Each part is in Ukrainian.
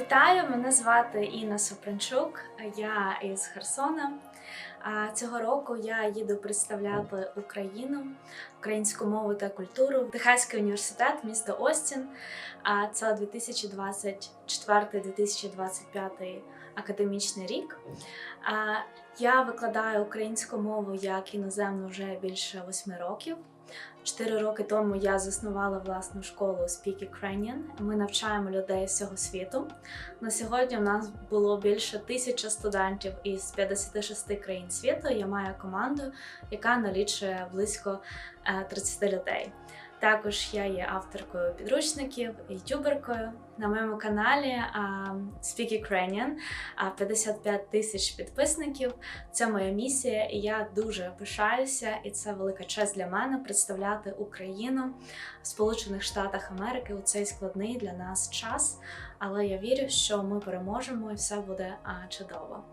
Вітаю, мене звати Інна Супринчук, я із Херсона. Цього року я їду представляти Україну, українську мову та культуру в Техаський університет міста Остін. А це 2024-2025 академічний рік. Я викладаю українську мову як іноземну вже більше восьми років. Чотири роки тому я заснувала власну школу Speak Ukrainian. Ми навчаємо людей з всього світу. На сьогодні у нас було більше тисячі студентів із 56 країн світу. Я маю команду, яка налічує близько е, 30 людей. Також я є авторкою підручників, ютуберкою. На моєму каналі Speak Ukrainian а, 55 тисяч підписників. Це моя місія, і я дуже пишаюся, і це велика честь для мене представляти Україну в Сполучених Штатах Америки у цей складний для нас час. Але я вірю, що ми переможемо і все буде чудово.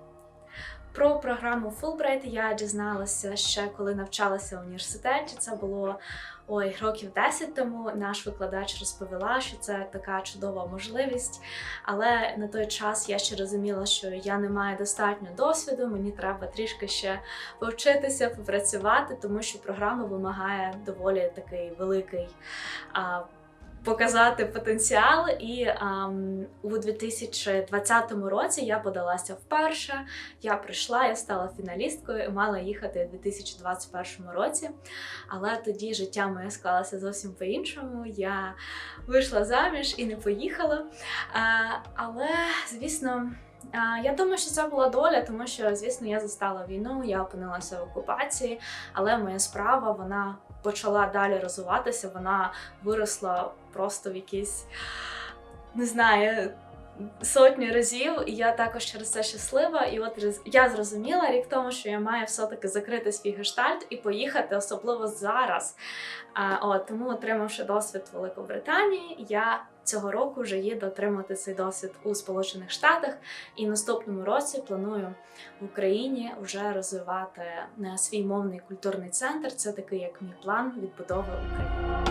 Про програму Fulbright я дізналася ще коли навчалася в університеті. Це було ой років 10 тому. Наш викладач розповіла, що це така чудова можливість. Але на той час я ще розуміла, що я не маю достатньо досвіду. Мені треба трішки ще повчитися, попрацювати, тому що програма вимагає доволі такий великий. Показати потенціал, і ем, у 2020 році я подалася вперше. Я прийшла, я стала фіналісткою і мала їхати у 2021 році. Але тоді життя моє склалося зовсім по-іншому. Я вийшла заміж і не поїхала. Е, але, звісно. Я думаю, що це була доля, тому що, звісно, я застала війну, я опинилася в окупації, але моя справа вона почала далі розвиватися, вона виросла просто в якісь, не знаю, сотні разів. І я також через це щаслива. І от я зрозуміла рік тому, що я маю все-таки закрити свій гештальт і поїхати, особливо зараз. А, от, тому, отримавши досвід Великобританії, я цього року вже їду отримати цей досвід у Сполучених Штатах. І наступному році планую в Україні вже розвивати е, свій мовний культурний центр. Це такий як мій план відбудови України.